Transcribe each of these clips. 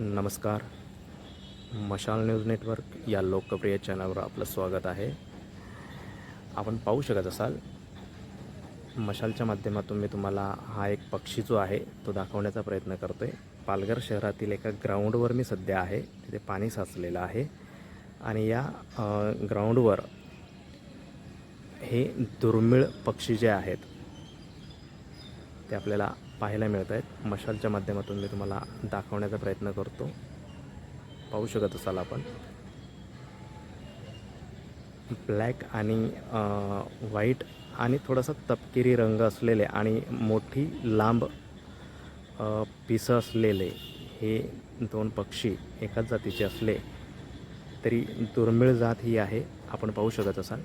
नमस्कार. मशाल news network या लोकप्रिय चॅनलवर आपलं स्वागत आहे. आपण पाहू शकत असाल मशालच्या माध्यमातून मी तुम्हाला हा एक पक्षी जो आहे तो दाखवण्याचा प्रयत्न करतो आहे पालघर शहरातील एका ग्राउंडवर मी सध्या आहे तिथे पाणी साचलेलं आहे. आणि या ग्राउंडवर हे दुर्मिळ पक्षी जे आहेत ते आपल्याला पाहायला मिळत आहेत. मशालच्या माध्यमातून मी तुम्हाला दाखवण्याचा प्रयत्न करतो. पाहू शकत असाल आपण. ब्लॅक आणि व्हाईट आणि थोडासा तपकिरी रंग असलेले आणि मोठी लांब पिसं असलेले हे दोन पक्षी एकाच जातीचे असले तरी दुर्मिळ जात ही आहे. आपण पाहू शकत असाल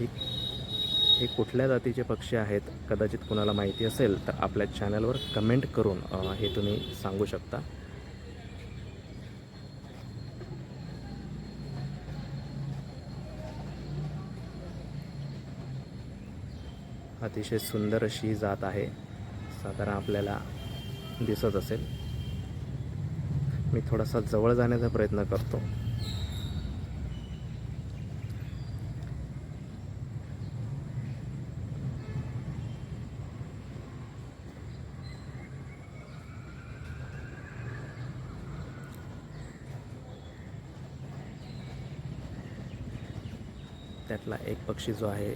ही हे कुठल्या जातीचे पक्षी आहेत कदाचित कुणाला माहिती असेल तर आपल्या चॅनलवर कमेंट करून हे तुम्ही सांगू शकता. अतिशय सुंदर अशी ही जात आहे. साधारण आपल्याला दिसत असेल. मी थोडासा जवळ जाण्याचा प्रयत्न करतो. त्यातला एक पक्षी जो आहे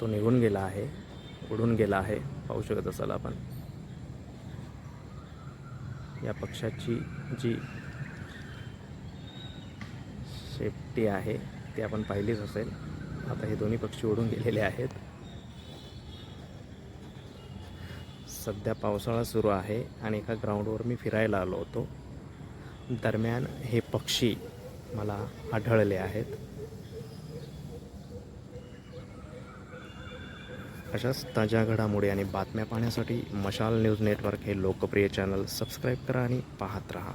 तो निघून गेला आहे उडून गेला आहे. पाहू शकत असाल आपण. या पक्षाची जी शेपटी आहे ती आपण पाहिलीच असेल. आता हे दोन्ही पक्षी उडून गेलेले आहेत. सध्या पावसाळा सुरू आहे आणि एका ग्राउंडवर मी फिरायला आलो होतो. दरम्यान हे पक्षी मला आढळले आहेत. अशाच ताज्या घडामोडी आणि बातम्या पाहण्यासाठी मशाल न्यूज नेटवर्क हे लोकप्रिय चॅनल सबस्क्राईब करा आणि पाहत राहा.